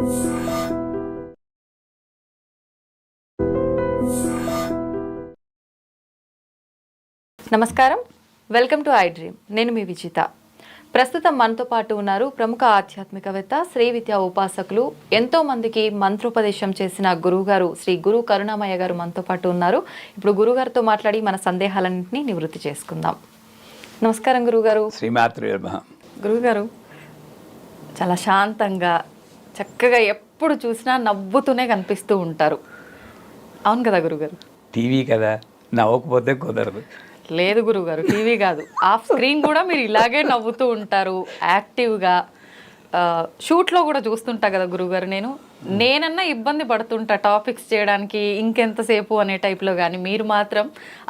నమస్కారం. Welcome to I dream. నేను మీ విజిత. ప్రస్తుతం మనతో పాటు ఉన్నారు ప్రముఖ ఆధ్యాత్మికవేత్త శ్రీ విద్యా ఉపాసకులు ఎంతో మందికి మంత్రోపదేశం చేసిన గురువుగారు శ్రీ గురు కరుణామయ్య గారు మనతో పాటు ఉన్నారు. ఇప్పుడు గురుగారితో మాట్లాడి మన సందేహాలన్నింటినీ నివృత్తి చేసుకుందాం. నమస్కారం గురుగారు శ్రీమాతృ నమః. గురువుగారు చాలా శాంతంగా చక్కగా ఎప్పుడు చూసినా నవ్వుతూనే కనిపిస్తూ ఉంటారు. అవును కదా గురుగారు? టీవీ కదా నవ్వకపోతే కుదరదు. లేదు గురుగారు టీవీ కాదు. ఆఫ్ స్క్రీన్ కూడా మీరు ఇలాగే నవ్వుతూ ఉంటారు యాక్టివ్గా. షూట్లో కూడా చూస్తుంటా కదా గురుగారు నేను. నేనన్నా ఇబ్బంది పడుతుంటా టాపిక్స్ చేయడానికి ఇంకెంతసేపు అనే టైప్లో కానీ. మీరు మాత్రం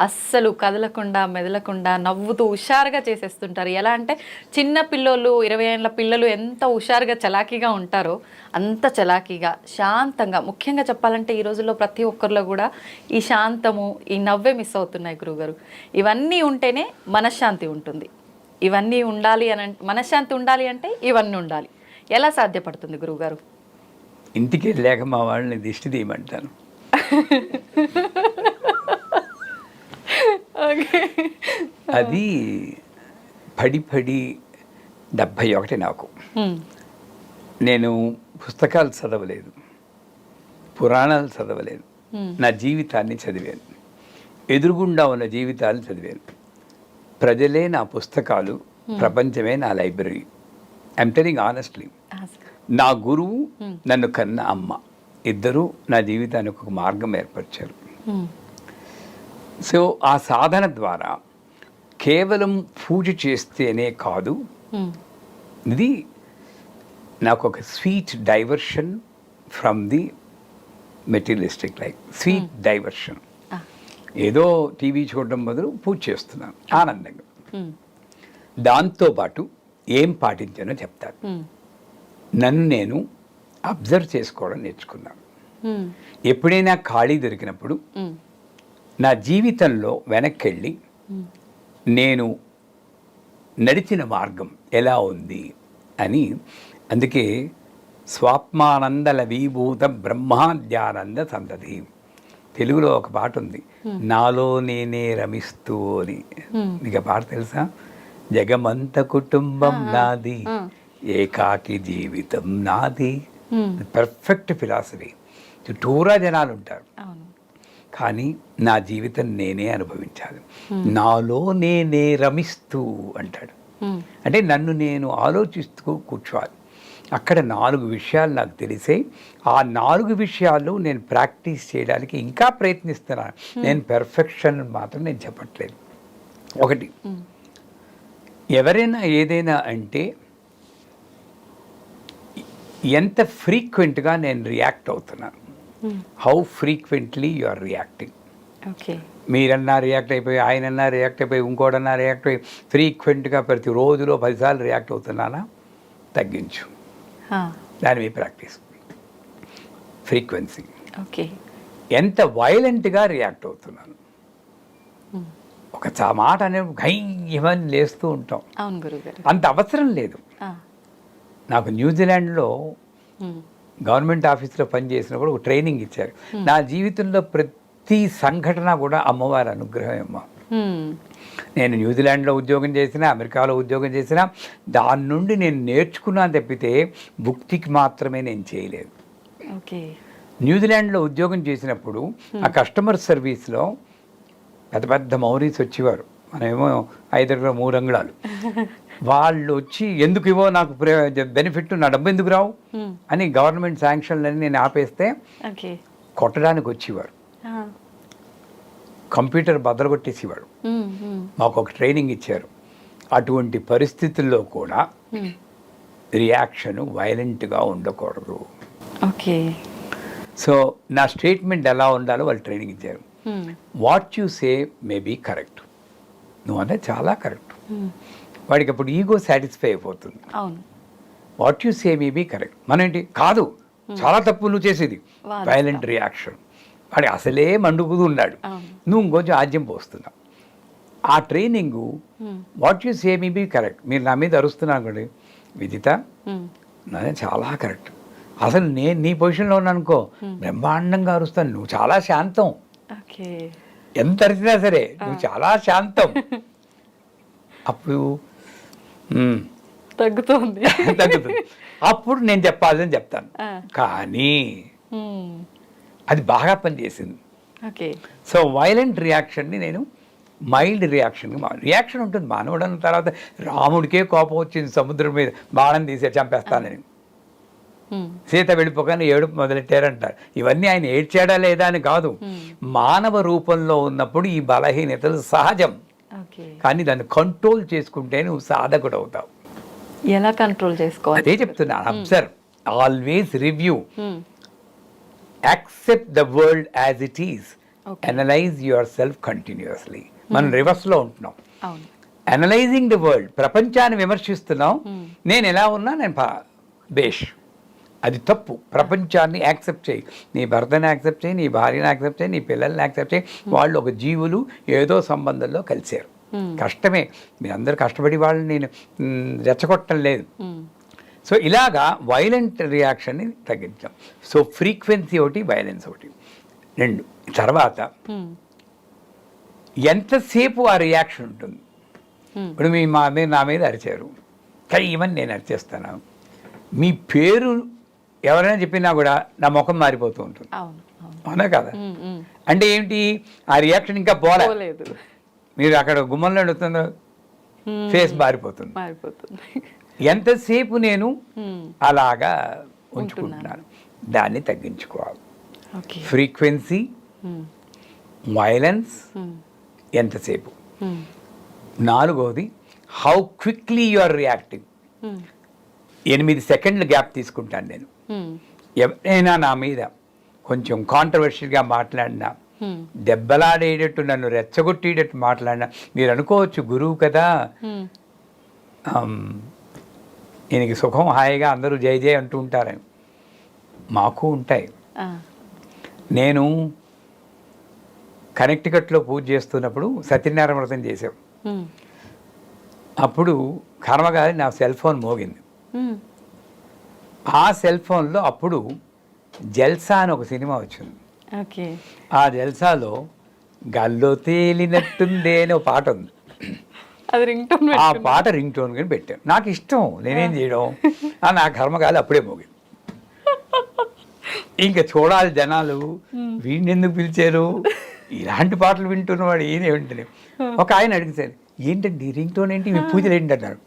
అస్సలు కదలకుండా మెదలకుండా నవ్వుతూ హుషారుగా చేసేస్తుంటారు. ఎలా అంటే చిన్న పిల్లోళ్ళు ఇరవై ఏళ్ళ పిల్లలు ఎంత హుషారుగా చలాకీగా ఉంటారో అంత చలాకీగా శాంతంగా. ముఖ్యంగా చెప్పాలంటే ఈ రోజుల్లో ప్రతి ఒక్కరిలో కూడా ఈ శాంతము ఈ నవ్వే మిస్ అవుతున్నాయి గురుగారు. ఇవన్నీ ఉంటేనే మనశ్శాంతి ఉంటుంది. ఇవన్నీ ఉండాలి అని మనశ్శాంతి ఉండాలి అంటే ఇవన్నీ ఉండాలి. ఎలా సాధ్యపడుతుంది గురువుగారు? ఇంటికి వెళ్ళాక మా వాళ్ళని దిష్టి తీయమంటాను. అది పడి పడి డెబ్భై ఒకటి నాకు. నేను పుస్తకాలు చదవలేదు. పురాణాలు చదవలేదు. నా జీవితాన్ని చదివాను. ఎదురుగుండా ఉన్న జీవితాలు చదివాను. ప్రజలే నా పుస్తకాలు ప్రపంచమే నా లైబ్రరీ. ఐమ్ టెలింగ్ ఆనెస్ట్లీ నా గురువు నన్ను కన్న అమ్మ. ఇద్దరూ నా జీవితానికి ఒక మార్గం ఏర్పరిచారు. హ్మ్. సో ఆ సాధన ద్వారా కేవలం పూజ చేస్తేనే కాదు. ఇది నాకు ఒక sweet diversion from the materialistic life sweet diversion ఏదో టీవీ చూడడం బదులు పూజ చేస్తున్నాను ఆనందంగా. దాంతోపాటు ఏం పాటించానో చెప్తాను. నన్ను నేను అబ్జర్వ్ చేసుకోవడం నేర్చుకున్నాను. ఎప్పుడైనా ఖాళీ దొరికినప్పుడు. నా జీవితంలో వెనక్కి వెళ్ళి. నేను నడిచిన మార్గం ఎలా ఉంది అని అందుకే స్వాత్మానందల విభూత బ్రహ్మాద్యానంద సంతతి తెలుగులో ఒక పాట ఉంది. నాలో నేనే రమిస్తూ అని. నీకు ఆ పాట తెలుసా? జగమంత కుటుంబం నాది. ఏకాకి జీవితం నాది. పర్ఫెక్ట్ ఫిలాసఫీ చుట్టూరా జనాలు ఉంటారు. కానీ నా జీవితం నేనే అనుభవించాలి. నాలో నేనే రమిస్తూ అంటాడు. అంటే నన్ను నేను ఆలోచిస్తూ కూర్చోవాలి. అక్కడ నాలుగు విషయాలు నాకు తెలిసే ఆ నాలుగు విషయాలు నేను ప్రాక్టీస్ చేయడానికి ఇంకా ప్రయత్నిస్తున్నాను నేను పెర్ఫెక్షన్ మాత్రం నేను చెప్పట్లేదు. ఒకటి. ఎవరైనా ఏదైనా అంటే ఎంత ఫ్రీక్వెంట్గా నేను రియాక్ట్ అవుతున్నాను. How frequently you are reacting okay. మీరన్నా రియాక్ట్ అయిపోయి ఆయనన్నా రియాక్ట్ అయిపోయి ఇంకోటన్నా రియాక్ట్ అయ్యి ఫ్రీక్వెంట్గా ప్రతి రోజులో పదిసార్లు రియాక్ట్ అవుతున్నానా? తగ్గించు. దాని మీద ప్రాక్టీస్. Frequency okay. ఎంత వైలెంట్గా రియాక్ట్ అవుతున్నాను. ఒక చా- మాట అనే భయమని లేస్తూ ఉంటాం. అంత అవసరం లేదు. నాకు న్యూజిలాండ్లో. గవర్నమెంట్ ఆఫీస్లో పనిచేసినప్పుడు ఒక ట్రైనింగ్ ఇచ్చారు. నా జీవితంలో ప్రతి సంఘటన కూడా అమ్మవారి అనుగ్రహం అమ్మ. నేను న్యూజిలాండ్లో ఉద్యోగం చేసినా అమెరికాలో ఉద్యోగం చేసినా దాని నుండి నేను నేర్చుకున్నాను తప్పితే భుక్తికి మాత్రమే నేను చేయలేదు. ఓకే. న్యూజిలాండ్లో ఉద్యోగం చేసినప్పుడు ఆ కస్టమర్ సర్వీస్లో పెద్ద పెద్ద మౌరీస్ వచ్చేవారు. మనమేమో ఐదు అంగుళాలు మూడు అంగుళాలు వాళ్ళు వచ్చి ఎందుకు ఇవో నాకు బెనిఫిట్ నా డబ్బు ఎందుకు రావు. అని గవర్నమెంట్ శాంక్షన్లని నేను ఆపేస్తే కొట్టడానికి వచ్చేవారు. కంప్యూటర్ బదలగొట్టేసేవాడు. మాకు ఒక ట్రైనింగ్ ఇచ్చారు. అటువంటి పరిస్థితుల్లో కూడా. రియాక్షన్ వైలెంట్గా ఉండకూడదు. ఓకే. సో నా స్టేట్మెంట్ ఎలా ఉండాలో వాళ్ళు ట్రైనింగ్ ఇచ్చారు. What you say may be correct. నువ్వు అంటే చాలా కరెక్ట్. వాడికి అప్పుడు ఈగో సాటిస్ఫై అయిపోతుంది. What you say may be correct. మన ఏంటి కాదు చాలా తప్పు నువ్వు చేసేది. Violent reaction. వాడి అసలే మండుకుతూ ఉన్నాడు నువ్వు ఇంకొంచెం ఆజ్యం పోస్తున్నావు. ఆ training. What you say may be correct. మీరు నా మీద అరుస్తున్నారు అనుకోండి. విదిత. నాదే చాలా కరెక్ట్. అసలు నేను నీ పొజిషన్లో ఉన్నానుకో బ్రహ్మాండంగా అరుస్తాను. నువ్వు చాలా శాంతం. ఎంత అరిచినా సరే నువ్వు చాలా శాంతం. అప్పుడు "మ్మ్, తగ్గుతోంది. తగ్గుతుంది. అప్పుడు నేను చెప్పాలని చెప్తాను. కానీ. అది బాగా పనిచేసింది. ఓకే. సో వైలెంట్ రియాక్షన్ని నేను మైల్డ్ రియాక్షన్ రియాక్షన్ ఉంటుంది. మానవుడు అన్న తర్వాత రాముడికే కోపం వచ్చింది సముద్రం మీద. బాణం తీసే చంపేస్తానని. సీత వెళ్ళిపోగానే ఏడుపు మొదలెట్టారంటారు. ఇవన్నీ ఆయన ఏడ్చాడా లేదా అని కాదు. మానవ రూపంలో ఉన్నప్పుడు ఈ బలహీనతలు సహజం. కానీ దాన్ని కంట్రోల్ చేసుకుంటే నువ్వు సాధకుడు అవుతావు. ఎలా కంట్రోల్ చేసుకోవాలి? అదే చెప్తున్నాను observe always review. Accept the world as it is. Analyse yourself continuously మనం రివర్స్లో ఉంటున్నాం. అవును. అనలైజింగ్ ది వరల్డ్ ప్రపంచాన్ని విమర్శిస్తున్నాం. నేను ఎలా ఉన్నా నేను బేష్. అది తప్పు. ప్రపంచాన్ని యాక్సెప్ట్ చేయి. నీ భర్తని యాక్సెప్ట్ చేయి నీ భార్యని యాక్సెప్ట్ చేయి నీ పిల్లల్ని యాక్సెప్ట్ చేయి. వాళ్ళు ఒక జీవులు ఏదో సంబంధంలో కలిశారు. కష్టమే. మీ అందరు కష్టపడి వాళ్ళని నేను రెచ్చగొట్టడం లేదు. సో ఇలాగా వైలెంట్ రియాక్షన్ని తగ్గించాం. సో ఫ్రీక్వెన్సీ ఒకటి వైలెన్స్ ఒకటి. రెండు. తర్వాత మ్మ్. ఎంతసేపు ఆ రియాక్షన్ ఉంటుంది? Hmm. ఇప్పుడు మీ మా మీద నా మీద అరిచారు. కానీ ఈవెన్ నేను అరిచేస్తాను. మీ పేరు ఎవరైనా చెప్పినా కూడా నా ముఖం మారిపోతూ ఉంటుంది. అవును కదా. మ్మ్. అంటే ఏంటి? ఆ రియాక్షన్ ఇంకా పోలే. పోలేదు. మీరు అక్కడ గుమ్మంలో. ఫేస్ మారిపోతుంది. మారిపోతుంది. ఎంతసేపు నేను. అలాగా ఉంచుకుంటున్నాను దాన్ని తగ్గించుకోవాలి ఫ్రీక్వెన్సీ. వైలెన్స్. ఎంతసేపు. నాలుగవది how quickly you are reacting. ఎనిమిది సెకండ్లు గ్యాప్ తీసుకుంటాను నేను. ఎవరైనా నా మీద కొంచెం కాంట్రవర్షియల్గా మాట్లాడినా. దెబ్బలాడేటట్టు నన్ను రెచ్చగొట్టేటట్టు మాట్లాడినా మీరు అనుకోవచ్చు గురువు కదా ఈయనకి సుఖం హాయిగా అందరూ జై జై అంటూ ఉంటారని మాకు ఉంటాయి. నేను కనెక్టికట్లో పూజ చేస్తున్నప్పుడు సత్యనారాయణ వ్రతం చేసాం. అప్పుడు కర్మగారి నా సెల్ ఫోన్ మోగింది. ఆ సెల్ ఫోన్లో అప్పుడు జల్సా అని ఒక సినిమా వచ్చింది. ఓకే. ఆ జల్సాలో గల్లో తేలినట్టుందే అని ఒక పాట ఉంది. అది రింగ్ టోన్ ఆ పాట రింగ్ టోన్ కానీ పెట్టాను నాకు ఇష్టం. నేనేం చేయడం? నా కర్మగాలి అప్పుడే మోగింది ఇంకా చూడాలి జనాలు. వీడిని ఎందుకు పిలిచారు? ఇలాంటి పాటలు వింటున్నవాడు ఈయన వింటలే ఒక ఆయన అడిగితే ఏంటండి రింగ్ టోన్ ఏంటి? మీ పూజలు ఏంటి? అన్నారు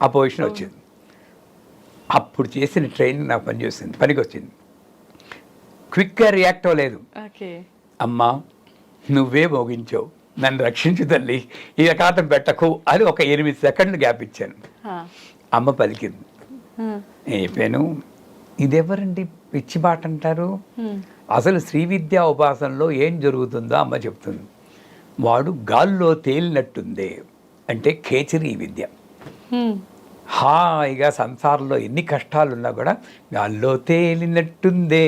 ఆ పొజిషన్ వచ్చింది. అప్పుడు చేసిన ట్రైన్ నాకు పనిచేస్తుంది పనికి వచ్చింది. క్విక్గా రియాక్ట్ అవ్వలేదు. అమ్మా నువ్వే మోగించావు. నన్ను రక్షించు తల్లి ఈ రకాతం పెట్టకు అని ఒక ఎనిమిది సెకండ్లు గ్యాప్ ఇచ్చాను. అమ్మ పలికింది. నేను చెప్పాను ఇదెవరండి పిచ్చి మాట అంటారు. అసలు శ్రీ విద్యా ఉపాసనలో ఏం జరుగుతుందో అమ్మ చెప్తుంది వాడు గాల్లో తేలినట్టుందే అంటే కేచరి విద్య. హాయిగా సంసారంలో ఎన్ని కష్టాలు ఉన్నా కూడా గాల్లో తేలినట్టుందే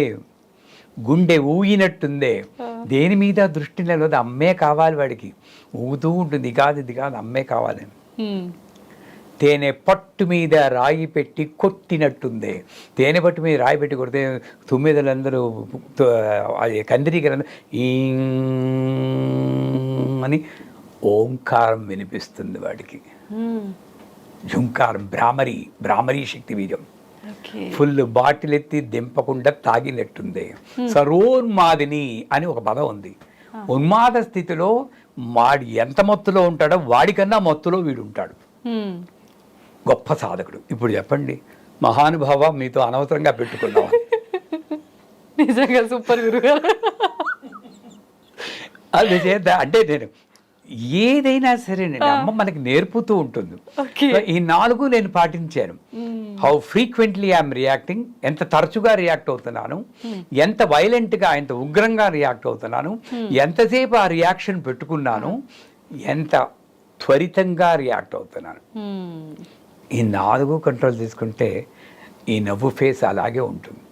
గుండె ఊగినట్టుందే దేని మీద దృష్టి నిలవదు. అమ్మే కావాలి వాడికి. ఊగుతూ ఉంటుంది. కాదు ఇది కాదు. అమ్మే కావాలి. తేనె పట్టు మీద రాయి పెట్టి కొట్టినట్టుందే. తేనె పట్టు మీద రాయి పెట్టి కొడితే తుమ్మిదలందరూ అది కందిరీకరందరూ ఈ అని ఓంకారం వినిపిస్తుంది వాడికి. ఝుంకారం భ్రామరి భ్రామరీ శక్తి బీజం ఫుల్ బాటిల్ ఎత్తి దింపకుండా తాగినట్టుంది. సరోన్మాదిని అని ఒక పదం ఉంది. ఉన్మాద స్థితిలో వాడు ఎంత మత్తులో ఉంటాడో వాడికన్నా మత్తులో వీడు ఉంటాడు. గొప్ప సాధకుడు. ఇప్పుడు చెప్పండి మహానుభావ మీతో అనవసరంగా పెట్టుకున్నాం నిజంగా సూపర్ గురుగారు. అది అంటే నేను ఏదైనా సరేనండి అమ్మ మనకి నేర్పుతూ ఉంటుంది. ఈ నాలుగు నేను పాటించాను. హౌ ఫ్రీక్వెంట్లీ ఐఎమ్ రియాక్టింగ్ ఎంత తరచుగా రియాక్ట్ అవుతున్నాను ఎంత వైలెంట్గా ఎంత ఉగ్రంగా రియాక్ట్ అవుతున్నాను ఎంతసేపు ఆ రియాక్షన్ పెట్టుకున్నాను ఎంత త్వరితంగా రియాక్ట్ అవుతున్నాను. ఈ నాలుగు కంట్రోల్ తీసుకుంటే ఈ నవ్వు ఫేస్ అలాగే ఉంటుంది.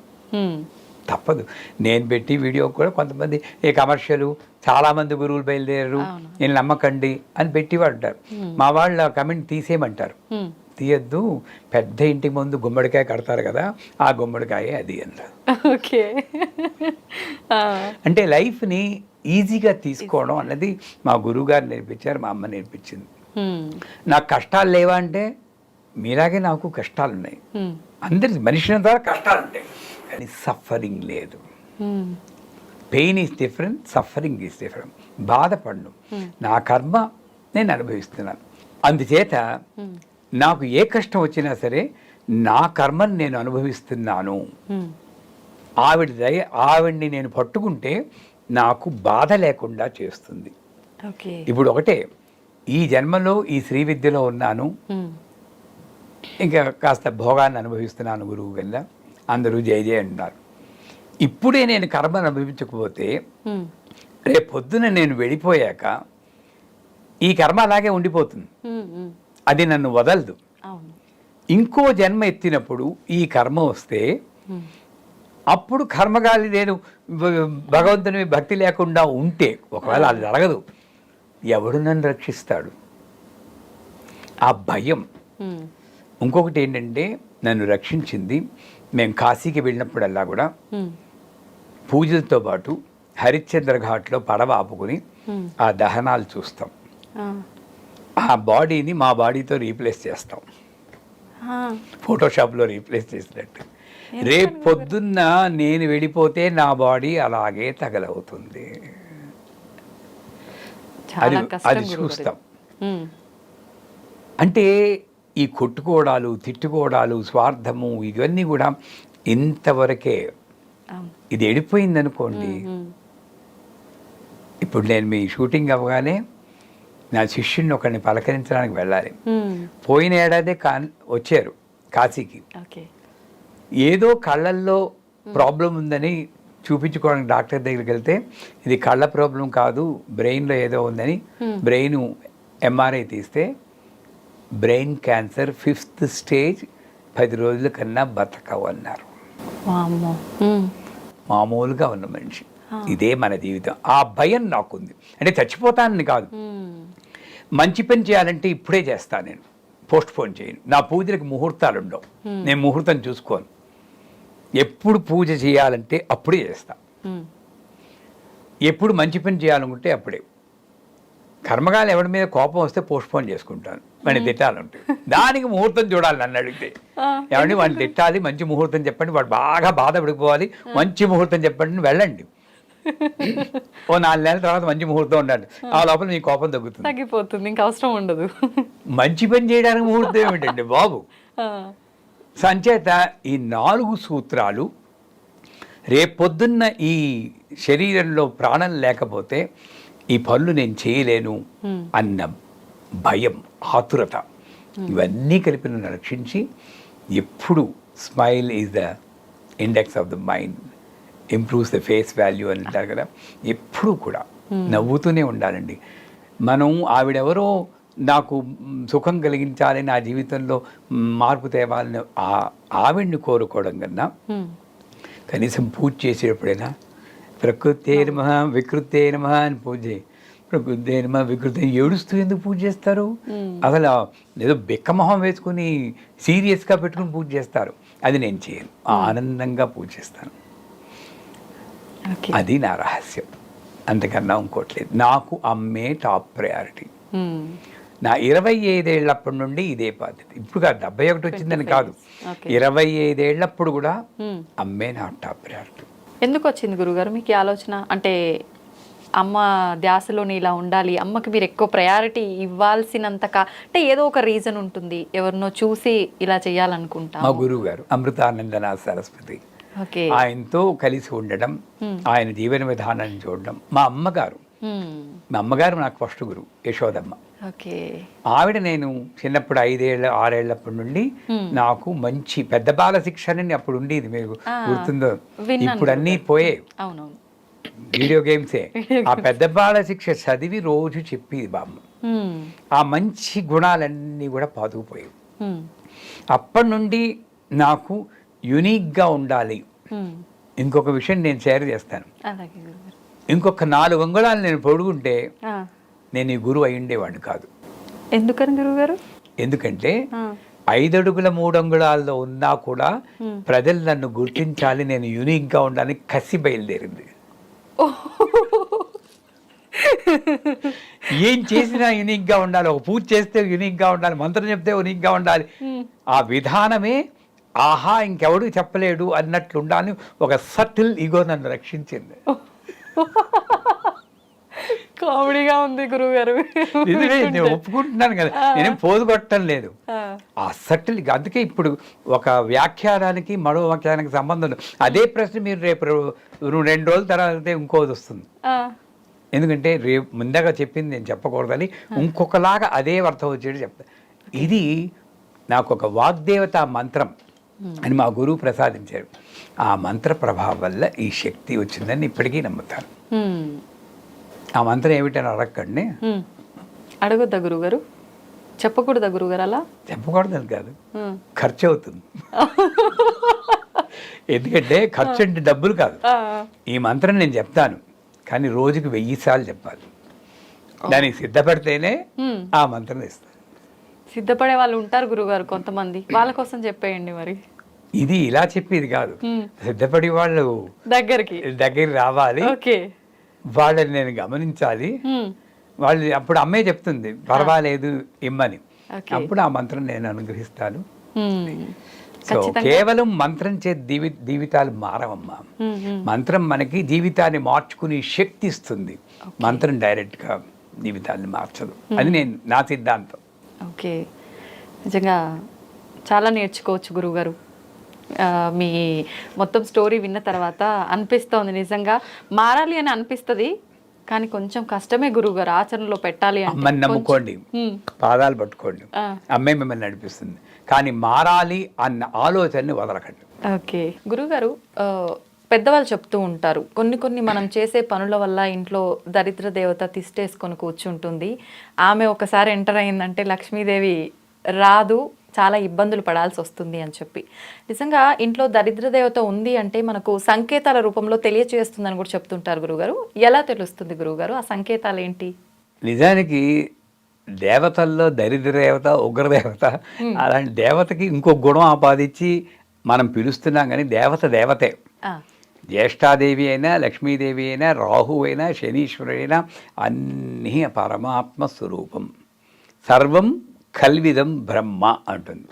తప్పదు. నేను పెట్టి వీడియో కూడా కొంతమంది ఈ కమర్షియల్ చాలామంది గురువులు బయలుదేరారు. నేను నమ్మకండి అని పెట్టి అంటారు మా వాళ్ళ కమెంట్ తీసేయమంటారు. తీయద్దు పెద్ద ఇంటి ముందు గుమ్మడికాయ కడతారు కదా ఆ గుమ్మడికాయ అది అన్నారు ఓకే. అంటే లైఫ్ని ఈజీగా తీసుకోవడం అన్నది మా గురువుగారు నేర్పించారు మా అమ్మ నేర్పించింది. నాకు కష్టాలు లేవా అంటే మీలాగే నాకు కష్టాలు ఉన్నాయి అందరి మనిషిన ద్వారా కష్టాలు ఉంటాయి సఫరింగ్ లేదు. Pain is different suffering is different బాధపడను. నా కర్మ నేను అనుభవిస్తున్నాను. అందుచేత నాకు ఏ కష్టం వచ్చినా సరే నా కర్మను నేను అనుభవిస్తున్నాను. హ్మ్. ఆవిడ దయ ఆవిడ్ని నేను పట్టుకుంటే నాకు బాధ లేకుండా చేస్తుంది. ఓకే ఇప్పుడు ఒకటే ఈ జన్మలో ఈ శ్రీ విద్యలో ఉన్నాను. ఇంకా కాస్త భోగాన్ని అనుభవిస్తున్నాను గురువు కింద అందరూ జయ జయ అంటున్నారు ఇప్పుడే నేను కర్మ అనుభవించకపోతే రేపు పొద్దున నేను వెళ్ళిపోయాక ఈ కర్మ అలాగే ఉండిపోతుంది. అది నన్ను వదలదు. ఇంకో జన్మ ఎత్తినప్పుడు ఈ కర్మ వస్తే అప్పుడు కర్మగాలి నేను భగవంతుని భక్తి లేకుండా ఉంటే ఒకవేళ అది జరగదు. ఎవడు నన్ను రక్షిస్తాడు? ఆ భయం. ఇంకొకటి ఏంటంటే నన్ను రక్షించింది మేము కాశీకి వెళ్ళినప్పుడల్లా కూడా పూజలతో పాటు హరిశ్చంద్ర ఘాట్లో పడవ ఆపుకుని. ఆ దహనాలు చూస్తాం. ఆ, బాడీని మా బాడీతో రీప్లేస్ చేస్తాం. ఫోటోషాప్లో రీప్లేస్ చేసినట్టు. రేపు పొద్దున్న నేను వెళ్ళిపోతే నా బాడీ అలాగే తగలవుతుంది. అది అది. చూస్తాం. అంటే ఈ కొట్టుకోవడాలు తిట్టుకోవడాలు స్వార్థము ఇవన్నీ కూడా ఇంతవరకే. ఇది వెళ్ళిపోయింది అనుకోండి ఇప్పుడు నేను మీ షూటింగ్ అవ్వగానే నా శిష్యుడిని ఒకరిని పలకరించడానికి వెళ్ళాలి. పోయిన ఏడాదే కా వచ్చారు కాశీకి. ఏదో కళ్ళల్లో ప్రాబ్లం ఉందని చూపించుకోవడానికి డాక్టర్ దగ్గరికి వెళ్తే ఇది కళ్ళ ప్రాబ్లం కాదు బ్రెయిన్లో ఏదో ఉందని బ్రెయిన్ ఎంఆర్ఐ తీస్తే బ్రెయిన్ క్యాన్సర్ ఫిఫ్త్ స్టేజ్ పది రోజుల కన్నా బతకవు అన్నారు వామ్మో. హ్మ్, మామూలుగా ఉన్న మనిషి. ఇదే మన జీవితం. ఆ భయం నాకుంది. అంటే చచ్చిపోతానని కాదు. హ్మ్, మంచి పని చేయాలంటే ఇప్పుడే చేస్తాను నేను. పోస్ట్ పోన్ చేయను. నా పూజలకు ముహూర్తాలు ఉండవు. నేను ముహూర్తం చూసుకోను. ఎప్పుడు పూజ చేయాలంటే అప్పుడే చేస్తా. హ్మ్. ఎప్పుడు మంచి పని చేయాలనుకుంటే అప్పుడే. కర్మగాలు ఎవరి మీద కోపం వస్తే పోస్ట్ పోన్ చేసుకుంటాను. వాడిని తిట్టాలంటే. దానికి ముహూర్తం చూడాలి నన్ను అడిగితే. ఏమండి వాడిని తిట్టాలి మంచి ముహూర్తం చెప్పండి వాడు బాగా బాధపడిపోవాలి మంచి ముహూర్తం చెప్పండి వెళ్ళండి. ఓ నాలుగు నెలల తర్వాత మంచి ముహూర్తం ఉండండి ఆ లోపల మీ కోపం తగ్గుతుంది. తగ్గిపోతుంది ఇంకా అవసరం ఉండదు. మంచి పని చేయడానికి ముహూర్తం ఏమిటండి బాబు? సంచేత ఈ నాలుగు సూత్రాలు రేపొద్దున్న ఈ శరీరంలో ప్రాణం లేకపోతే ఈ పనులు నేను చేయలేను అన్న భయం ఆతురత ఇవన్నీ కలిపి నన్ను రక్షించి ఎప్పుడు smile is the index of the mind improves the face value అని అంటారు కదా ఎప్పుడూ కూడా నవ్వుతూనే ఉండాలండి. మనం ఆవిడెవరో నాకు సుఖం కలిగించాలి నా జీవితంలో మార్పు తేవాలని ఆ- ఆవిడ్ని కోరుకోవడం కన్నా కనీసం పూజ చేసేటప్పుడైనా ప్రకృతే నమ వికృతే నమ అని పూజ చేయి. ప్రకృతే నమ వికృతి ఏడుస్తూ ఎందుకు పూజ చేస్తారు? అసలు ఏదో బిక్కమొహం వేసుకుని సీరియస్గా పెట్టుకుని పూజ చేస్తారు. అది నేను చేయను. ఆనందంగా పూజ చేస్తాను. అది నా రహస్యం. అంతకన్నా ఇంకోట్లేదు నాకు అమ్మే టాప్ ప్రయారిటీ. నా ఇరవై ఐదేళ్ళప్పటి నుండి ఇదే పద్ధతి. ఇప్పుడు కాదు డెబ్బై ఒకటి వచ్చిందని కాదు. ఇరవై ఐదేళ్ళప్పుడు కూడా. అమ్మే నా టాప్ ప్రయారిటీ. ఎందుకు వచ్చింది గురుగారు? మీకు ఈ ఆలోచన? అంటే అమ్మ ధ్యాసలోని ఇలా ఉండాలి అమ్మకి మీరు ఎక్కువ ప్రయారిటీ ఇవ్వాల్సినంత కా అంటే ఏదో ఒక రీజన్ ఉంటుంది. ఎవరినో చూసి ఇలా చేయాలనుకుంటాం మా గురువు గారు అమృతానందనాథ్ సరస్వతి. ఓకే. ఆయనతో కలిసి ఉండడం ఆయన జీవన విధానాన్ని చూడడం మా అమ్మగారు మా అమ్మగారు నాకు ఫస్ట్ గురువు యశోదమ్మ. ఆవిడ నేను చిన్నప్పుడు ఐదేళ్ళ ఆరేళ్ళప్పటి నుండి నాకు మంచి పెద్ద బాల శిక్షణ అని అప్పుడు ఉండేది. మీకు గుర్తుందో? ఇప్పుడు అన్నీ పోయే. వీడియో గేమ్సే ఆ పెద్ద బాల శిక్ష చదివి రోజు చెప్పేది బామ్మ హ్మ్, ఆ మంచి గుణాలన్నీ కూడా పాతుకుపోయాయి హ్మ్, అప్పటి నుండి నాకు యునిక్గా ఉండాలి. ఇంకొక విషయం నేను షేర్ చేస్తాను. ఇంకొక నాలుగు అంగుళాలు నేను పొడుగుంటే నేను ఈ గురువు అయి ఉండేవాడిని కాదు. ఎందుకని గురుగారు ఎందుకంటే ఐదడుగుల మూడంగుళాల్లో ఉన్నా కూడా ప్రజలు నన్ను గుర్తించాలి నేను యూనిక్గా ఉండాలని కసి బయలుదేరింది. ఏం చేసినా యూనిక్గా ఉండాలి ఒక పూజ చేస్తే యూనిక్గా ఉండాలి మంత్రం చెప్తే యూనిక్గా ఉండాలి. ఆ విధానమే ఆహా ఇంకెవడు చెప్పలేడు అన్నట్లు ఉండాలి ఒక సటిల్ ఈగో నన్ను రక్షించింది. కామెడీగా ఉంది గురువు గారు నేను ఒప్పుకుంటున్నాను కదా. నేనేం పోదు కొట్టడం లేదు. ఆ. సటిల్ అందుకే ఇప్పుడు ఒక వ్యాఖ్యానానికి మరో వ్యాఖ్యానానికి సంబంధం అదే ప్రశ్న మీరు రేపు రో- రెండు రోజుల తర్వాత ఇంకోది వస్తుంది. ఎందుకంటే రేపు ముందుగా చెప్పింది నేను చెప్పకూడదని ఇంకొకలాగా అదే అర్థం వచ్చేది చెప్తా. ఇది నాకు ఒక వాగ్దేవత మంత్రం అని మా గురువు ప్రసాదించారు. ఆ మంత్ర ప్రభావం వల్ల ఈ శక్తి వచ్చిందని ఇప్పటికీ నమ్ముతాను. ఆ మంత్రం ఏమిటని అడగండి అడగొద్దా గురువు గారు చెప్పకూడదా గురువు గారు అలా? చెప్పకూడదని కాదు. ఖర్చు అవుతుంది. ఎందుకంటే ఖర్చు అంటే డబ్బులు కాదు. ఈ మంత్రం నేను చెప్తాను. కానీ రోజుకి వెయ్యి సార్లు చెప్పాలి. దానికి సిద్ధపడితేనే. ఆ మంత్రం ఇస్తాను సిద్ధపడే వాళ్ళు ఉంటారు గురుగారు కొంతమంది. వాళ్ళ కోసం చెప్పేయండి మరి. ఇది ఇలా చెప్పేది కాదు. సిద్ధపడి వాళ్ళు దగ్గరికి. దగ్గర రావాలి. ఓకే. వాళ్ళని నేను గమనించాలి. వాళ్ళు అప్పుడు అమ్మే చెప్తుంది పర్వాలేదు ఇమ్మని. అప్పుడు ఆ మంత్రం నేను అనుగ్రహిస్తాను. సో కేవలం మంత్రం చే జీవి జీవితాలు మారవమ్మా. మంత్రం మనకి జీవితాన్ని మార్చుకునే శక్తి ఇస్తుంది. మంత్రం డైరెక్ట్గా జీవితాన్ని మార్చదు. అది నేను నా సిద్ధాంతం. ఓకే. నిజంగా చాలా నేర్చుకోవచ్చు గురువుగారు. మీ మొత్తం స్టోరీ విన్న తర్వాత అనిపిస్తోంది నిజంగా. మారాలి అని అనిపిస్తుంది కానీ కొంచెం కష్టమే గురువుగారు ఆచరణలో పెట్టాలి అమ్మని నమ్ముకోండి. పాదాలు పట్టుకోండి. అమ్మే మిమ్మల్ని నడిపిస్తుంది. కానీ మారాలి అన్న ఆలోచనని వదలకండి. ఓకే. గురుగారు పెద్దవాళ్ళు చెప్తూ ఉంటారు కొన్ని కొన్ని మనం చేసే పనుల వల్ల ఇంట్లో దరిద్ర దేవత తిష్టేసుకొని కూర్చుంటుంది. ఆమె ఒకసారి ఎంటర్ అయిందంటే లక్ష్మీదేవి రాదు చాలా ఇబ్బందులు పడాల్సి వస్తుంది అని చెప్పి. నిజంగా ఇంట్లో దరిద్ర దేవత ఉంది అంటే మనకు సంకేతాల రూపంలో తెలియచేస్తుందని కూడా చెప్తుంటారు గురుగారు. ఎలా తెలుస్తుంది గురుగారు? ఆ సంకేతాలు ఏంటి? నిజానికి దేవతల్లో దరిద్ర దేవత ఉగ్రదేవత అలాంటి దేవతకి ఇంకో గుణం ఆపాదించి మనం పిలుస్తున్నాం కానీ దేవత దేవతే. జ్యేష్ఠాదేవి అయినా లక్ష్మీదేవి అయినా రాహు అయినా శనీశ్వరుడైనా అన్నీ పరమాత్మ స్వరూపం. సర్వం కల్విదం బ్రహ్మ అంటుంది.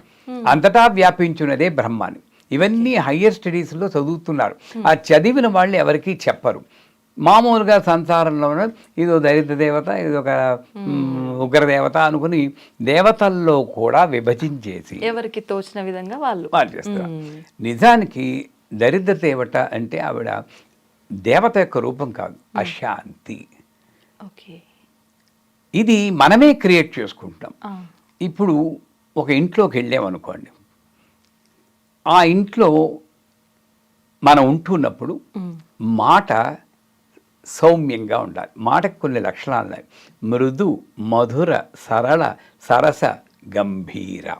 అంతటా వ్యాపించున్నదే బ్రహ్మాని. ఇవన్నీ హయ్యర్ స్టడీస్లో చదువుతున్నారు. ఆ చదివిన వాళ్ళు ఎవరికీ చెప్పరు. మామూలుగా సంసారంలో ఉన్న ఇదో దరిద్ర దేవత ఇదొక మ్, ఉగ్రదేవత అనుకుని దేవతల్లో కూడా విభజించేసి ఎవరికి తోచిన విధంగా వాళ్ళు. వాళ్ళు చేస్తారు. నిజానికి దరిద్ర దేవత అంటే ఆవిడ దేవత యొక్క రూపం కాదు అశాంతి. ఓకే. ఇది మనమే క్రియేట్ చేసుకుంటాం. ఇప్పుడు ఒక ఇంట్లోకి వెళ్ళామనుకోండి. ఆ ఇంట్లో మనం ఉంటున్నప్పుడు మాట సౌమ్యంగా ఉండాలి. మాటకు కొన్ని లక్షణాలు ఉన్నాయి. మృదు మధుర సరళ సరస గంభీర.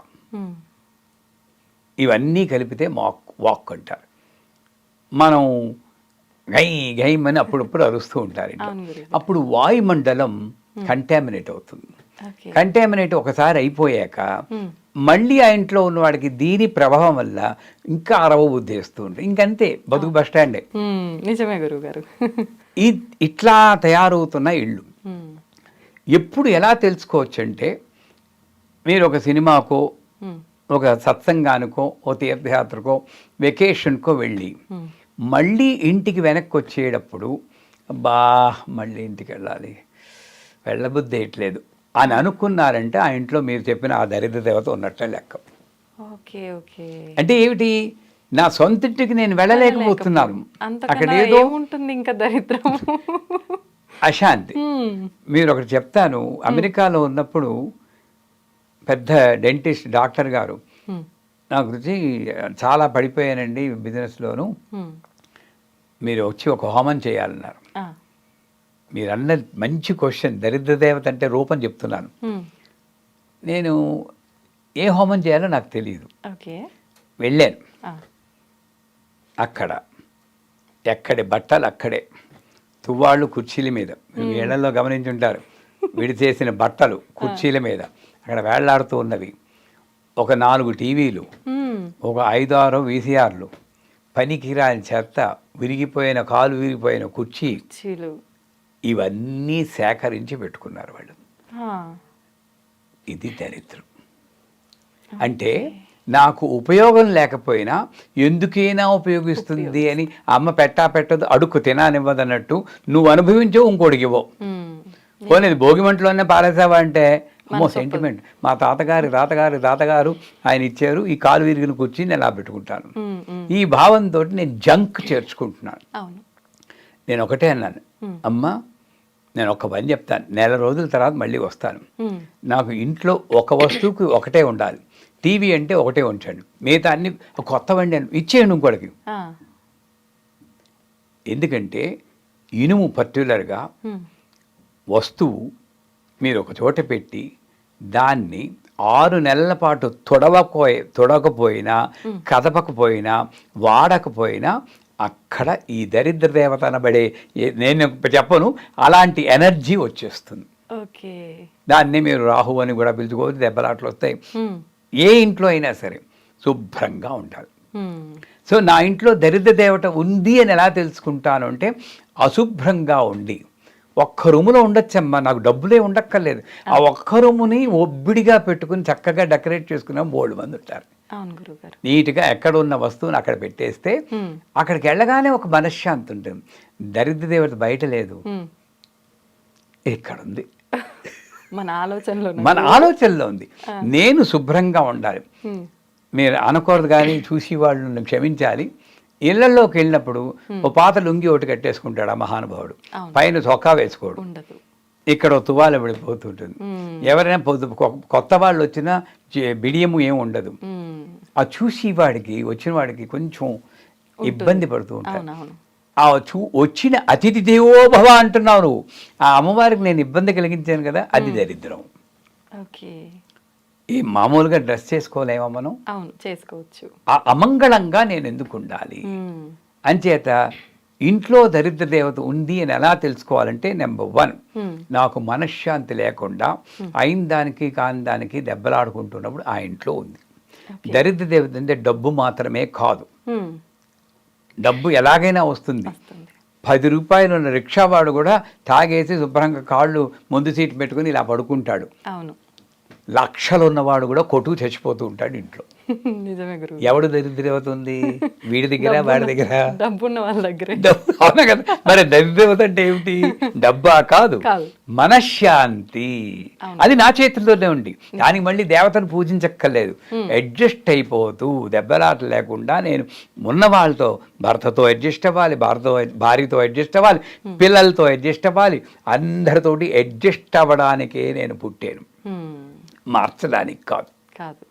ఇవన్నీ కలిపితే మాక్ వాక్ అంటారు. మనం గై గైమని అప్పుడప్పుడు అరుస్తూ ఉంటారు. అప్పుడు వాయుమండలం కంటామినేట్ అవుతుంది. కంటామినేట్ ఒకసారి అయిపోయాక మళ్ళీ ఆ ఇంట్లో ఉన్నవాడికి దీని ప్రభావం వల్ల ఇంకా అరవ బుద్ధి వేస్తూ ఉంటుంది. ఇంకంతే బతుకు బస్ స్టాండే. నిజమే గురువు గారు ఈ ఇట్లా తయారవుతున్న ఇళ్ళు. ఎప్పుడు ఎలా తెలుసుకోవచ్చు అంటే మీరు ఒక సినిమాకో ఒక సత్సంగానికో ఓ తీర్థయాత్రకో వెకేషన్కో వెళ్ళి మళ్ళీ ఇంటికి వెనక్కి వచ్చేటప్పుడు బా మళ్ళీ ఇంటికి వెళ్ళాలి. వెళ్ళబుద్ధి వేయట్లేదు అని అనుకున్నారంటే ఆ ఇంట్లో మీరు చెప్పిన ఆ దరిద్ర దేవత ఉన్నట్టే లెక్క. Okay okay. అంటే ఏమిటి? నా సొంత ఇంటికి నేను వెళ్ళలేకపోతున్నాను. అక్కడ ఏదో ఏముంటుంది ఇంకా దరిద్రం? అశాంతి. మీరు ఒకటి చెప్తాను. అమెరికాలో ఉన్నప్పుడు పెద్ద డెంటిస్ట్ డాక్టర్ గారు నాకు గురించి చాలా పడిపోయానండి బిజినెస్లోను. మీరు వచ్చి ఒక హోమం చేయాలన్నారు. మీరు అన్న మంచి క్వశ్చన్ దరిద్ర దేవత అంటే రూపం చెప్తున్నాను. నేను ఏ హోమం చేయాలో నాకు తెలియదు వెళ్ళాను. అక్కడ. ఎక్కడి బట్టలు అక్కడే. తువ్వాళ్ళు కుర్చీల మీద. మీరు ఏళ్ళలో గమనించుంటారు. విడి చేసిన బట్టలు కుర్చీల మీద. అక్కడ వేళ్ళాడుతూ ఉన్నవి. ఒక నాలుగు టీవీలు. ఒక ఐదు ఆరు వీసీఆర్లు. పనికిరాని చెత్త విరిగిపోయిన కాలు విరిగిపోయిన కుర్చీ. ఇవన్నీ సేకరించి పెట్టుకున్నారు వాళ్ళు. ఇది దరిద్రం. అంటే నాకు ఉపయోగం లేకపోయినా ఎందుకైనా ఉపయోగిస్తుంది అని అమ్మ పెట్టా పెట్టదు అడుక్కు తినానివ్వదన్నట్టు నువ్వు అనుభవించవు ఇంకోటికి ఇవ్వవు. మ్మ్. పోనీ భోగిమంటలోనే పారేసావా అంటే అమ్మో సెంటిమెంట్ మా తాతగారి తాతగారి తాతగారు ఆయన ఇచ్చారు ఈ కాలు విరిగిన కూర్చి నేను అలా పెట్టుకుంటాను. ఈ భావంతో నేను జంక్ చేర్చుకుంటున్నాను. నేను ఒకటే అన్నాను. అమ్మ నేను ఒక పని చెప్తాను నెల రోజుల తర్వాత మళ్ళీ వస్తాను. నాకు ఇంట్లో ఒక వస్తువుకి ఒకటే ఉండాలి టీవీ అంటే ఒకటే ఉంచండి మిగతా అన్ని కొత్తవండి అని ఇచ్చేయండి ఇంకోటికి. ఎందుకంటే ఇనుము పర్టికులర్గా. వస్తువు మీరు ఒక చోట పెట్టి దాన్ని ఆరు నెలల పాటు తొడవకపోయి తొడకపోయినా కదపకపోయినా వాడకపోయినా అక్కడ ఈ దరిద్ర దేవత అనబడే నేను చెప్పను అలాంటి ఎనర్జీ వచ్చేస్తుంది. ఓకే. దాన్ని మీరు రాహు అని కూడా పిలుచుకోవచ్చు దెబ్బలాట్లు వస్తాయి. ఏ ఇంట్లో అయినా సరే శుభ్రంగా ఉండాలి. సో నా ఇంట్లో దరిద్ర దేవత ఉంది అని ఎలా తెలుసుకుంటాను అంటే అశుభ్రంగా ఉండి ఒక్క రూములో ఉండొచ్చమ్మా నాకు డబ్బులే ఉండక్కర్లేదు. ఆ ఒక్క రూముని ఒబ్బిడిగా పెట్టుకుని చక్కగా డెకరేట్ చేసుకున్న బోల్డ్ మంది ఉంటారు. నీట్గా ఎక్కడ ఉన్న వస్తువుని అక్కడ పెట్టేస్తే. అక్కడికి వెళ్ళగానే ఒక మనశ్శాంతి ఉంటుంది. దరిద్ర దేవత బయట లేదు. ఇక్కడ ఉంది మన ఆలోచనలో మన ఆలోచనలో ఉంది. నేను శుభ్రంగా ఉండాలి. మీరు అనకూడదు కానీ చూసి వాళ్ళు క్షమించాలి. ఇళ్ళలోకి వెళ్ళినప్పుడు ఓ పాత లుంగి ఒకటి కట్టేసుకుంటాడు ఆ మహానుభావుడు. పైన చొక్కా వేసుకోడు. ఉండదు. ఇక్కడ తువాల పడిపోతుంటుంది. ఎవరైనా కొత్త వాళ్ళు వచ్చినా బిడియము ఏం ఉండదు. ఆ చూసి వాడికి వచ్చిన వాడికి కొంచెం ఇబ్బంది పడుతూ ఉంటారు. అవునవును. ఆ చూ వచ్చిన అతిథి దేవోభవ అంటున్నావు నువ్వు. ఆ అమ్మవారికి నేను ఇబ్బంది కలిగించాను కదా అది దరిద్రం. ఈ మామూలుగా డ్రెస్ చేసుకోలేమా మనం? అవును చేసుకోవచ్చు. ఆ అమంగళంగా నేను ఎందుకు ఉండాలి. అంచేత ఇంట్లో దరిద్ర దేవత ఉంది అని ఎలా తెలుసుకోవాలంటే నెంబర్ వన్ మ్మ్. నాకు మనశ్శాంతి లేకుండా అయిన దానికి కాని దానికి దెబ్బలాడుకుంటున్నప్పుడు ఆ ఇంట్లో ఉంది. దరిద్ర దేవత అంటే డబ్బు మాత్రమే కాదు. మ్మ్. డబ్బు ఎలాగైనా వస్తుంది. వస్తుంది. పది రూపాయలు ఉన్న రిక్షావాడు కూడా తాగేసి శుభ్రంగా కాళ్ళు ముందు సీట్ పెట్టుకుని ఇలా పడుకుంటాడు. అవును. లక్షలు ఉన్నవాడు కూడా కొట్టుకు చచ్చిపోతూ ఉంటాడు ఇంట్లో. నిజమే ఎవడు దరిద్రదేవత ఉంది వీడి దగ్గర వాడి దగ్గర? డబ్బున్న వాళ్ళ దగ్గరే. అవునా కదా? మరి దరిద్రదేవత అంటే ఏమిటి? డబ్బా కాదు. మనశ్శాంతి. అది నా చేతుల్లోనే ఉంది. దానికి మళ్ళీ దేవతను పూజించక్కర్లేదు. అడ్జస్ట్ అయిపోతూ దెబ్బలాట లేకుండా నేను ఉన్న వాళ్ళతో భర్తతో అడ్జస్ట్ అవ్వాలి భార్యతో భార్యతో అడ్జస్ట్ అవ్వాలి పిల్లలతో అడ్జస్ట్ అవ్వాలి. అందరితోటి అడ్జస్ట్ అవ్వడానికే నేను పుట్టాను. మార్చడానికి కాదు కాదు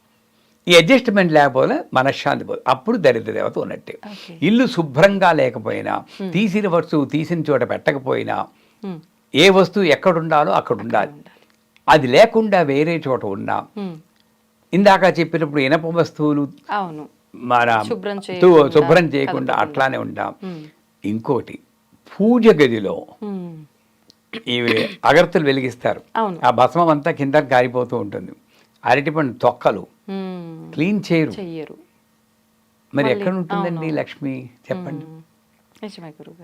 ఈ అడ్జస్ట్మెంట్ లేకపోతే మనశ్శాంతి పోదు అప్పుడు దరిద్ర దేవత ఉన్నట్టే. ఇల్లు శుభ్రంగా లేకపోయినా తీసిన వస్తువు తీసిన చోట పెట్టకపోయినా. ఏ వస్తువు ఎక్కడ ఉండాలో అక్కడ ఉండాలి. అది లేకుండా వేరే చోట ఉన్నా. ఇందాక చెప్పినప్పుడు ఇనప వస్తువులు మన శుభ్రం చేయకుండా. అట్లానే ఉంటాం. ఇంకోటి పూజ గదిలో మ్మ్. ఇవి అగరత్తులు వెలిగిస్తారు. ఆ భస్మం అంతా కింద కారిపోతూ ఉంటుంది అరటిపండు తొక్కలు. క్లీన్ చేయరు మరి ఎక్కడ ఉంటుందండి. లక్ష్మి చెప్పండి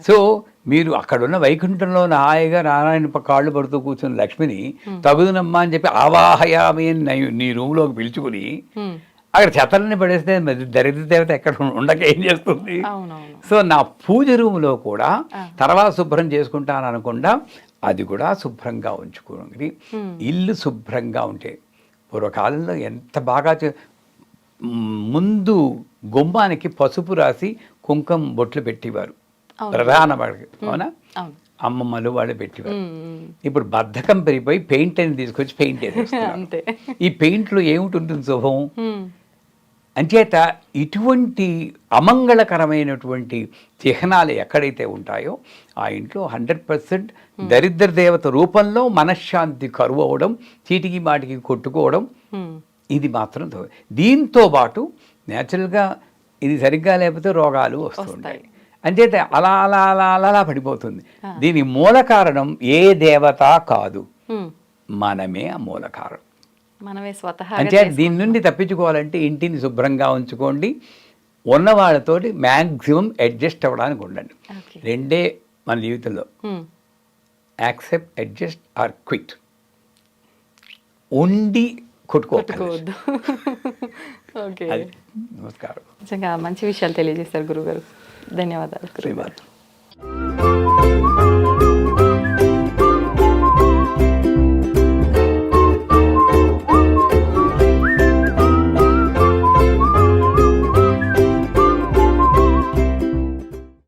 సో మీరు అక్కడున్న వైకుంఠంలో హాయిగా నారాయణ కాళ్ళు పడుతూ కూర్చున్న లక్ష్మిని తగుదునమ్మా అని చెప్పి ఆవాహయామి అని నై- రూమ్లోకి పిలుచుకుని. అక్కడ చెత్తలని పడేస్తే దరిద్ర దేవత ఎక్కడ ఉండక ఏం చేస్తుంది సో నా పూజ రూమ్లో కూడా. తర్వాత శుభ్రం చేసుకుంటాను అనకుండా అది కూడా శుభ్రంగా ఉంచుకోండి. ఇల్లు శుభ్రంగా ఉంటే పూర్వకాలంలో ఎంత బాగా ముందు గుమ్మానికి పసుపు రాసి కుంకం బొట్లు పెట్టేవారు. ప్రధాన అవునా? అమ్మమ్మలు వాళ్ళు పెట్టేవారు. ఇప్పుడు బద్ధకం పెరిగిపోయి పెయింట్ అని తీసుకొచ్చి పెయింట్ అంతే. ఈ పెయింట్లో ఏమిటి శుభం. అంచేత ఇటువంటి అమంగళకరమైనటువంటి చిహ్నాలు ఎక్కడైతే ఉంటాయో ఆ ఇంట్లో హండ్రెడ్ పర్సెంట్ దరిద్ర దేవత రూపంలో మనశ్శాంతి కరువు అవడం చీటికి మాటికి కొట్టుకోవడం. ఇది మాత్రం దీంతో పాటు న్యాచురల్గా ఇది సరిగ్గా లేకపోతే రోగాలు వస్తుంటాయి అంచేత అలా అలా అలా అలా అలా పడిపోతుంది. దీని మూల కారణం ఏ దేవత కాదు. మనమే ఆ మూల కారణం. మనమే స్వతహాగా అంటే దీని నుండి తప్పించుకోవాలంటే ఇంటిని శుభ్రంగా ఉంచుకోండి. ఉన్న వాళ్ళతోటి మ్యాక్సిమం అడ్జస్ట్ అవ్వడానికి ఉండండి. రెండే మన జీవితంలో. యాక్సెప్ట్ అడ్జస్ట్ ఆర్ క్విట్ ఉండి కొట్టుకోవద్దు ఓకే. నమస్కారం. నిజంగా మంచి విషయాలు తెలియజేస్తారు గురుగారు ధన్యవాదాలు శ్రీవారు